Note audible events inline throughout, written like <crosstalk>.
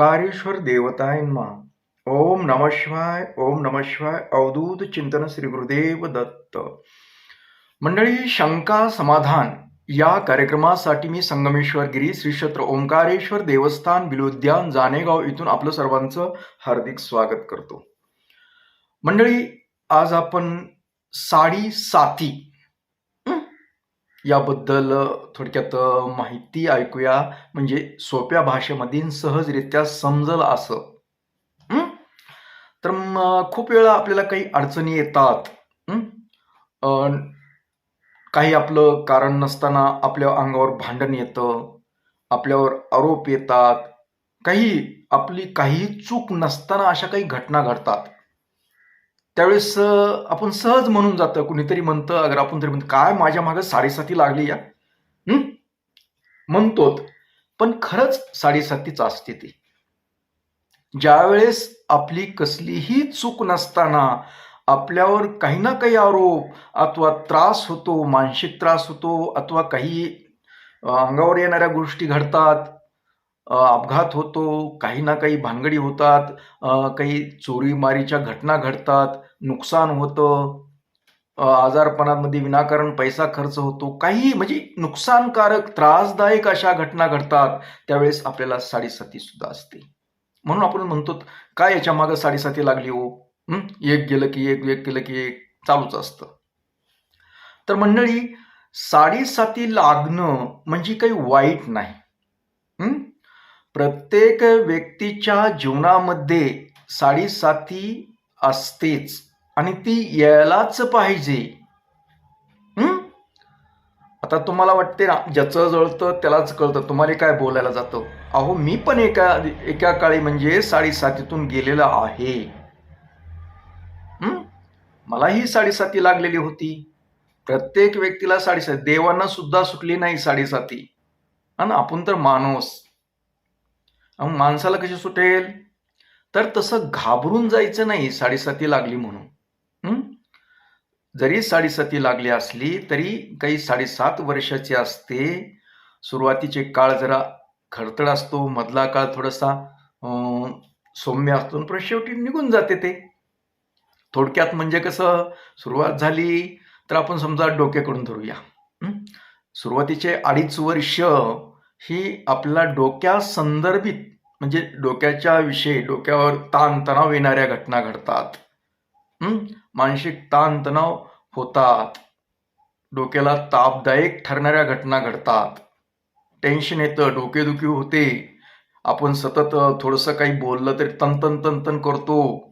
ओंकारेश्वर देवतायन्मा ओम नम शिवाय ओम नम शिवाय अवधूत चिंतन श्री गुरुदेव दत्त। मंडळी शंका समाधान या कार्यक्रमासाठी मी संगमेश्वर गिरी श्री क्षेत्र ओंकारेश्वर देवस्थान बिलोद्यान जानेगाव इथून आपलं सर्वांचं हार्दिक स्वागत करतो। मंडळी आज आपण साडी साती याबद्दल थोडक्यात माहिती ऐकूया. म्हणजे सोप्या भाषेमध्ये सहजरित्या समजल असं. तर खूप वेळा आपल्याला काही अडचणी येतात. काही आपलं कारण नसताना आपल्या अंगावर भांडण येतं. आपल्यावर आरोप येतात. काही आपली काही चूक नसताना अशा काही घटना घडतात. त्यावेळेस आपण सहज म्हणून जातं कुणीतरी म्हणतं अगर आपण तरी म्हणतो काय माझ्या मागे साडेसाती लागली या? हं? म्हणतो पण खरंच साडेसातीच असते ती. ज्यावेळेस आपली कसलीही चूक नसताना आपल्यावर काही ना काही आरोप अथवा त्रास होतो मानसिक त्रास होतो अथवा काही अंगावर येणाऱ्या गोष्टी घडतात अपघात होतो काही ना काही भानगडी होतात काही चोरीमारीच्या घटना घडतात नुकसान होतं आजारपणामध्ये विनाकारण पैसा खर्च होतो काही म्हणजे नुकसानकारक त्रासदायक अशा घटना घडतात त्यावेळेस आपल्याला साडेसाती सुद्धा असते. म्हणून आपण म्हणतो काय याच्या मागं साडेसाती लागली हो? एक गेलं की एक एक गेलं की एक चालूच असतं. तर मंडळी साडेसाती लागणं म्हणजे काही वाईट नाही. प्रत्येक व्यक्तीच्या जीवनामध्ये साडेसाती असतेच आणि ती यायलाच पाहिजे. आता तुम्हाला वाटते ना ज्याचं जळतं त्यालाच कळतं. तुम्हाला काय बोलायला जातं? अहो मी पण एका एका काळी म्हणजे साडेसातीतून गेलेला आहे. मला मलाही साडेसाती लागलेली होती. प्रत्येक व्यक्तीला साडेसाती देवांना सुद्धा सुटली नाही साडेसाती आणि आपण तर माणूस. मग माणसाला कशी सुटेल? तर तसं घाबरून जायचं नाही साडेसाती लागली म्हणून. जरी साडेसाती लागली असली तरी काही साडेसात वर्षाची असते. सुरुवातीचे काळ जरा खडतड असतो मधला काळ थोडासा सौम्य असतो पण शेवटी निघून जाते ते. थोडक्यात म्हणजे कसं सुरुवात झाली तर आपण समजा डोक्याकडून धरूया. सुरुवातीचे अडीच वर्ष ही आपला डोक्या संदर्भित म्हणजे डोक्याच्या विषयी डोक्यावर ताणतणाव येणाऱ्या घटना घडतात. मानसिक ताणतणाव होतात. डोक्याला तापदायक ठरणाऱ्या घटना घडतात. टेन्शन येतं डोकेदुखी होते. आपण सतत थोडंसं काही बोललं तरी तंतन तंतन करतो.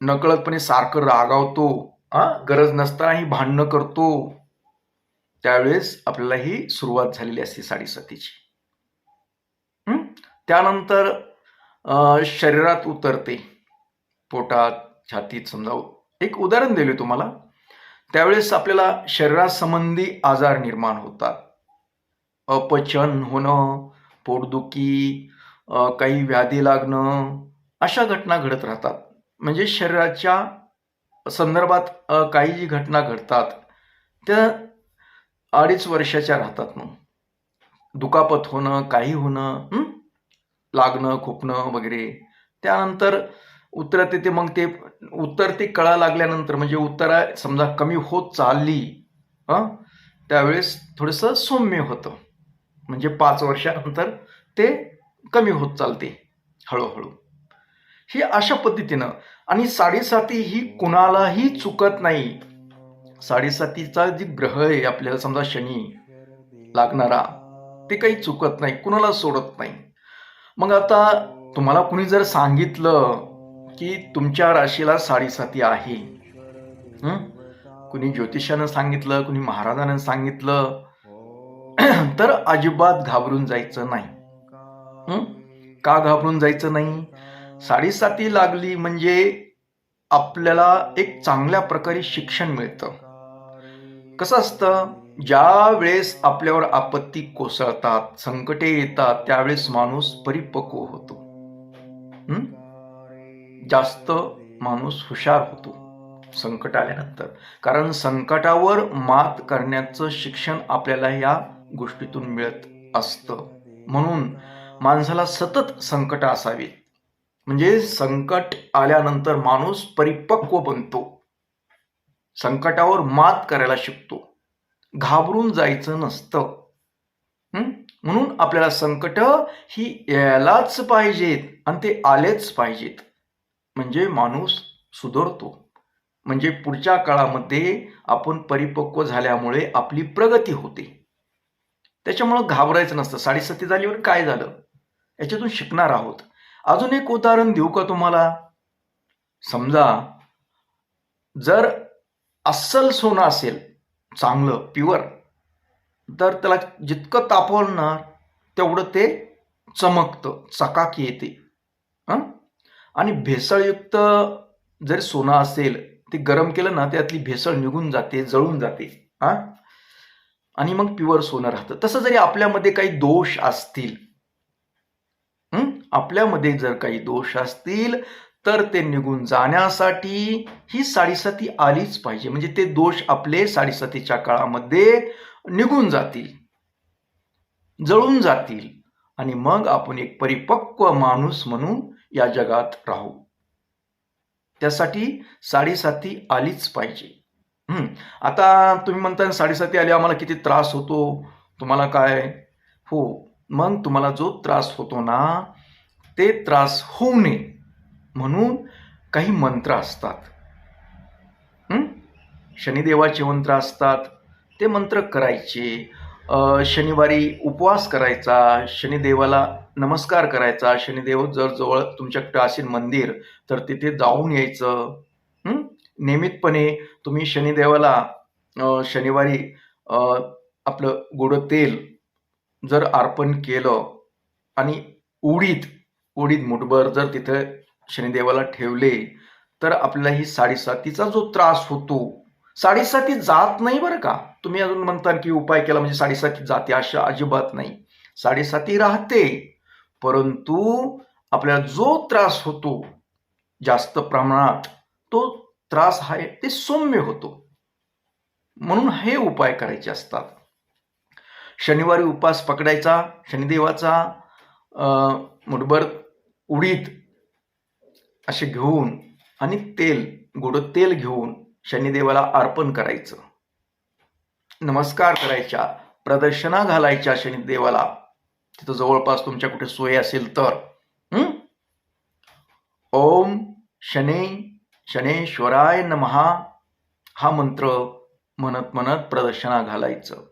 नकळतपणे सारखं रागावतो. हा गरज नसतानाही भांडणं करतो. त्यावेळेस आपल्याला ही सुरुवात झालेली असते साडेसातीची. त्यानंतर शरीरात उतरते. पोटात छातीत समजा एक उदाहरण दिले तुम्हाला. त्यावेळेस आपल्याला शरीरासंबंधी आजार निर्माण होतात. अपचन होणं पोटदुखी काही व्याधी लागणं अशा घटना घडत राहतात. म्हणजे शरीराच्या संदर्भात काही जी घटना घडतात त्या अडीच वर्षाच्या राहतात मग. दुखापत होणं काही होणं लागणं खोपणं वगैरे. त्यानंतर उतरते ते मग ते उतरते कळा लागल्यानंतर म्हणजे उतरा समजा कमी होत चालली हं? त्यावेळेस थोडंसं सौम्य होतं. म्हणजे पाच वर्षानंतर ते कमी होत चालते हळूहळू. ही अशा पद्धतीनं आणि साडेसाती ही कुणालाही चुकत नाही. साडेसातीचा जी ग्रह आहे आपल्याला समजा शनी लागणारा ते काही चुकत नाही कुणाला सोडत नाही. मग आता तुम्हाला कुणी जर सांगितलं की तुमच्या राशीला साडेसाती आहे कुणी ज्योतिषानं सांगितलं कुणी महाराजानं सांगितलं <clears throat> तर अजिबात घाबरून जायचं नाही. का घाबरून जायचं नाही? साडेसाती लागली म्हणजे आपल्याला एक चांगल्या प्रकारे शिक्षण मिळतं. कसं असतं? ज्या वेळेस आपल्यावर आपत्ती कोसळतात संकटे येतात त्यावेळेस माणूस परिपक्व होतो. जास्त माणूस हुशार होतो संकट आल्यानंतर. कारण संकटावर मात करण्याचं शिक्षण आपल्याला या गोष्टीतून मिळत असतं. म्हणून माणसाला सतत संकट असावीत. म्हणजे संकट आल्यानंतर माणूस परिपक्व बनतो. संकटावर मात करायला शिकतो. घाबरून जायचं नसतं. म्हणून आपल्याला संकट ही यायलाच पाहिजेत आणि ते आलेच पाहिजेत. म्हणजे माणूस सुधारतो. म्हणजे पुढच्या काळामध्ये आपण परिपक्व झाल्यामुळे आपली प्रगती होते. त्याच्यामुळं घाबरायचं नसतं. साडेसती झालीवर काय झालं? याच्यातून शिकणार आहोत. अजून एक उदाहरण देऊ का तुम्हाला? समजा जर अस्सल सोनं असेल चांगलं प्युअर तर त्याला जितकं तापवणार तेवढं ते चमकतं चकाकी येते. आणि भेसळयुक्त जर सोनं असेल ते गरम केलं ना त्यातली भेसळ निघून जाते जळून जाते. हा? आणि मग प्युअर सोनं राहतं. तसं जरी आपल्यामध्ये काही दोष असतील आपल्यामध्ये जर काही दोष असतील तर ते निघून जाण्यासाठी ही साडेसाती आलीच पाहिजे. म्हणजे ते दोष आपले साडेसातीच्या काळामध्ये निघून जातील जळून जातील आणि मग आपण एक परिपक्व माणूस म्हणून या जगात राहू. त्यासाठी साडेसाती आलीच पाहिजे. आता तुम्ही म्हणता साडेसाती आली आम्हाला किती त्रास होतो? तुम्हाला काय? हो. मग तुम्हाला जो त्रास होतो ना ते त्रास होऊ नये. म्हणून काही मंत्र असतात. शनिदेवाचे मंत्र असतात. ते मंत्र करायचे. शनिवारी उपवास करायचा. शनिदेवाला नमस्कार करायचा. शनिदेव जर जवळ तुमच्याकडे असेल मंदिर तर तिथे जाऊन यायचं. नियमितपणे तुम्ही शनिदेवाला शनिवारी आपलं गोड तेल जर अर्पण केलं आणि उडीद उडीद मुठभर जर तिथं शनिदेवाला ठेवले तर आपल्याला ही साडेसातीचा जो त्रास होतो साडेसाती जात नाही बरं का? तुम्ही अजून म्हणता की उपाय केला म्हणजे साडेसाती जाते अशा अजिबात नाही. साडेसाती राहते परंतु आपल्याला जो त्रास होतो जास्त प्रमाणात तो त्रास आहे ते सौम्य होतो. म्हणून हे उपाय करायचे असतात. शनिवारी उपास पकडायचा शनिदेवाचा मुठभर उडीद असे घेऊन आणि तेल गोड तेल घेऊन शनिदेवाला अर्पण करायचं. नमस्कार करायच्या प्रदर्शना घालायच्या शनिदेवाला. तिथं जवळपास तुमच्या कुठे सोय असेल तर. ओम शने शनेश्वराय नमहा हा मंत्र म्हणत म्हणत प्रदर्शना घालायचं.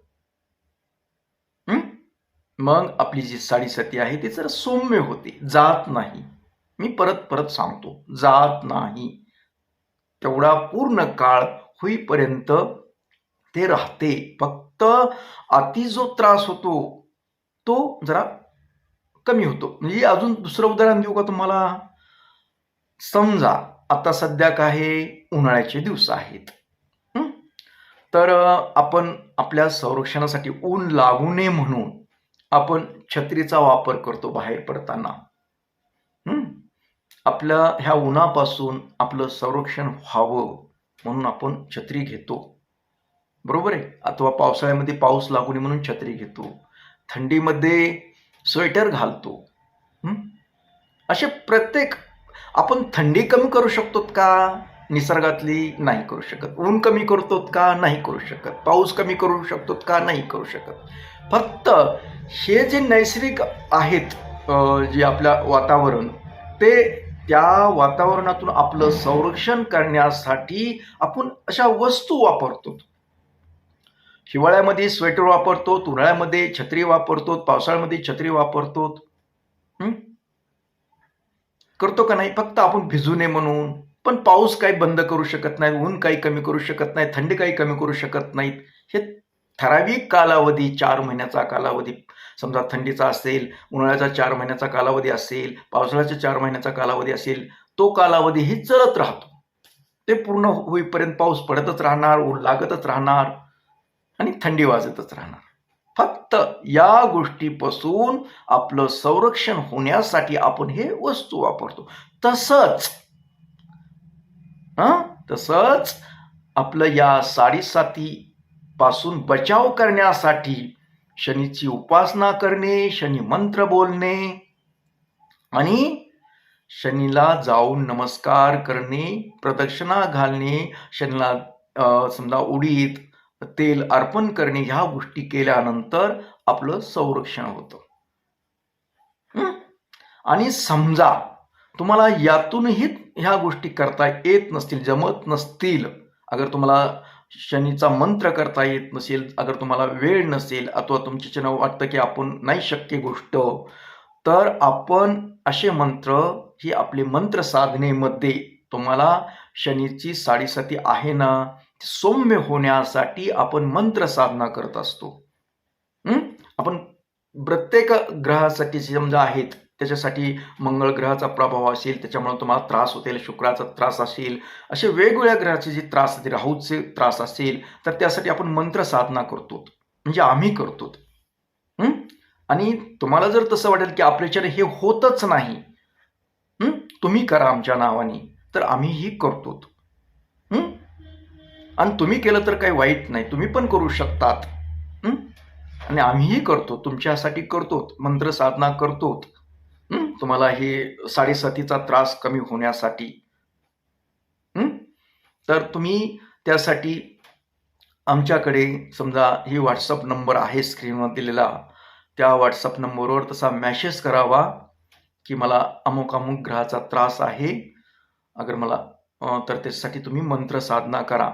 मग आपली जी साडी सती आहे ती जरा सौम्य होते जात नाही. मी परत परत सांगतो जात नाही. तेवढा पूर्ण काळ होईपर्यंत ते राहते. फक्त अति जो त्रास होतो तो जरा कमी होतो. म्हणजे अजून दुसरं उदाहरण देऊ का तुम्हाला? समजा आता सध्या काय उन्हाळ्याचे दिवस आहेत. तर आपण आपल्या संरक्षणासाठी ऊन लागू नये म्हणून आपण छत्रीचा वापर करतो बाहेर पडताना. आपल्या ह्या उन्हापासून आपलं संरक्षण व्हावं म्हणून आपण छत्री घेतो. बरोबर आहे? अथवा पावसाळ्यामध्ये पाऊस लागू नये म्हणून छत्री घेतो. थंडीमध्ये स्वेटर घालतो. असे प्रत्येक आपण थंडी कमी करू शकतो का? निसर्गातली नाही करू शकत. ऊन कमी करतो का? नाही करू शकत. पाऊस कमी करू शकतो का? नाही करू शकत. फक्त हे जे नैसर्गिक आहेत जे आपल्या वातावरण ते त्या वातावरणातून आपलं संरक्षण करण्यासाठी आपण अशा वस्तू वापरतो. हिवाळ्यामध्ये स्वेटर वापरतो उन्हाळ्यामध्ये छत्री वापरतो पावसाळ्यामध्ये छत्री वापरतो. करतो का नाही? फक्त आपण भिजू नये म्हणून. पण पाऊस काही बंद करू शकत नाही ऊन काही कमी करू शकत नाही थंडी काही कमी करू शकत नाहीत. हे ठराविक कालावधी चार महिन्याचा कालावधी समजा थंडीचा असेल उन्हाळ्याचा चार महिन्याचा कालावधी असेल पावसाळ्याचा चार महिन्याचा कालावधी असेल तो कालावधी ही चलत राहतो. ते पूर्ण होईपर्यंत पाऊस पडतच राहणार ऊन लागतच राहणार आणि थंडी वाजतच राहणार. फक्त या गोष्टीपासून आपलं संरक्षण होण्यासाठी आपण हे वस्तू वापरतो. तसंच हं? तसंच आपलं या साडेसाती पासून बचाव करण्यासाठी शनीची उपासना करणे शनी मंत्र बोलणे आणि शनीला जाऊन नमस्कार करणे प्रदक्षिणा घालणे शनीला समजा उडीत तेल अर्पण करणे ह्या गोष्टी केल्यानंतर आपलं संरक्षण होतं. आणि समजा तुम्हाला यातूनही ह्या गोष्टी करता येत नसतील जमत नसतील अगर तुम्हाला शनीचा मंत्र करता येत नसेल अगर तुम्हाला वेळ नसेल अथवा तुमच्या वाटतं की आपण नाही शक्य गोष्ट तर आपण असे मंत्र ही आपली मंत्र साधनेमध्ये तुम्हाला शनीची साडेसाती आहे ना सौम्य होण्यासाठी आपण मंत्र साधना करत असतो. आपण प्रत्येक ग्रहासाठी समजा आहेत त्याच्यासाठी मंगळ ग्रहाचा प्रभाव असेल त्याच्यामुळे तुम्हाला त्रास होतील शुक्राचा त्रास असेल असे वेगवेगळ्या ग्रहाचे जे त्रास असतील राहूचे त्रास असेल तर त्यासाठी आपण मंत्र साधना करतो. म्हणजे आम्ही करतो. आणि तुम्हाला जर तसं वाटेल की आपल्याच्याने हे होतच नाही तुम्ही करा आमच्या नावाने तर आम्हीही करतो. आणि तुम्ही केलं तर काही वाईट नाही तुम्ही पण करू शकतात. आणि आम्हीही करतो तुमच्यासाठी करतो मंत्र साधना करतो. तुम्हाला हे साडेसातीचा त्रास कमी होण्यासाठी तर तुम्ही त्यासाठी आमच्याकडे समजा ही व्हॉट्सअप नंबर आहे स्क्रीनवर दिलेला त्या व्हॉट्सअप नंबरवर तसा मॅसेज करावा की मला अमुक अमुक ग्रहाचा त्रास आहे. अगर मला तर त्याच्यासाठी तुम्ही मंत्र साधना करा.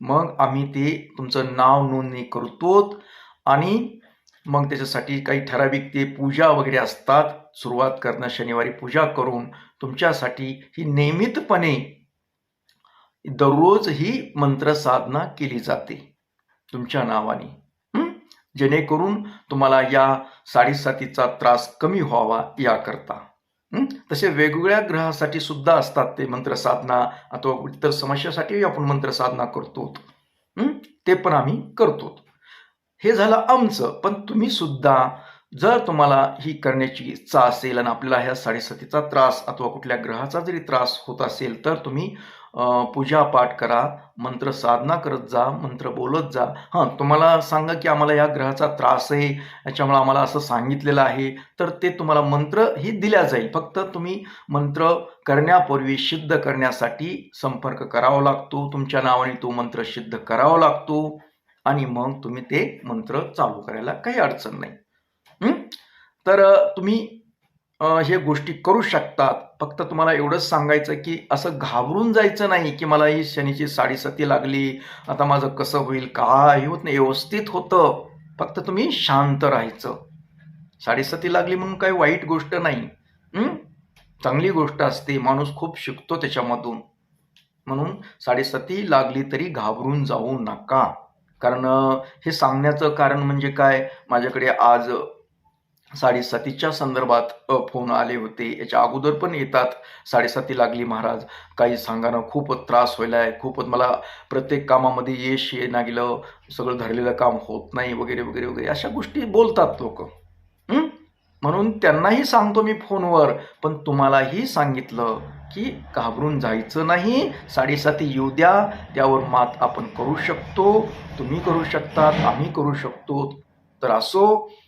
मग आम्ही ते तुमचं नाव नोंदणी करतो आणि मग त्याच्यासाठी काही ठराविक ते पूजा वगैरे असतात. सुरुवात करणं शनिवारी पूजा करून तुमच्यासाठी ही नियमितपणे दररोज ही मंत्र साधना केली जाते. तुमच्या नावाने. जेणेकरून तुम्हाला या साडेसातीचा त्रास कमी व्हावा याकरता. तसे वेगवेगळ्या ग्रहासाठी सुद्धा असतात ते मंत्र साधना अथवा इतर समस्यासाठी आपण मंत्र साधना करतो ते पण आम्ही करतो. हे झालं आमचं पण तुम्ही सुद्धा जर तुम्हाला ही करण्याची इच्छा असेल आणि आपल्याला ह्या साडेसातीचा त्रास अथवा कुठल्या ग्रहाचा जरी त्रास होत असेल तर तुम्ही पूजा पूजापाठ करा मंत्र साधना करत जा मंत्र बोलत जा. हां तुम्हाला सांगा की आम्हाला या ग्रहाचा त्रास आहे याच्यामुळे आम्हाला असं सांगितलेलं आहे तर ते तुम्हाला मंत्र ही दिल्या जाईल. फक्त तुम्ही मंत्र करण्यापूर्वी सिद्ध करण्यासाठी संपर्क करावा लागतो. तुमच्या नावाने तो मंत्र सिद्ध करावा लागतो आणि मग तुम्ही ते मंत्र चालू करायला काही अडचण नाही. तर तुम्ही हे गोष्टी करू शकतात. फक्त तुम्हाला एवढंच सांगायचं की असं घाबरून जायचं नाही की मला ही शनीची साडेसती लागली आता माझं कसं होईल काय होत नाही व्यवस्थित होतं. फक्त तुम्ही शांत राहायचं. साडेसती लागली म्हणून काही वाईट गोष्ट नाही. चांगली गोष्ट असते. माणूस खूप शिकतो त्याच्यामधून. म्हणून साडेसती लागली तरी घाबरून जाऊ नका. कारण हे सांगण्याचं कारण म्हणजे काय? माझ्याकडे आज साडेसातीच्या संदर्भात फोन आले होते. याच्या अगोदर पण येतात. साडेसाती लागली महाराज. काही सांगाना खूपच त्रास व्हायला आहे खूपच मला प्रत्येक कामामध्ये यश ये ना गेलं सगळं धरलेलं काम होत नाही वगैरे वगैरे वगैरे अशा गोष्टी बोलतात लोक. म्हणून त्यांनाही सांगतो मी फोनवर. पण तुम्हालाही सांगितलं की घाबरून जायचं नाही. साडेसाती येऊ द्या. त्यावर मात आपण करू शकतो. तुम्ही करू शकतात. आम्ही करू शकतो. तर असो.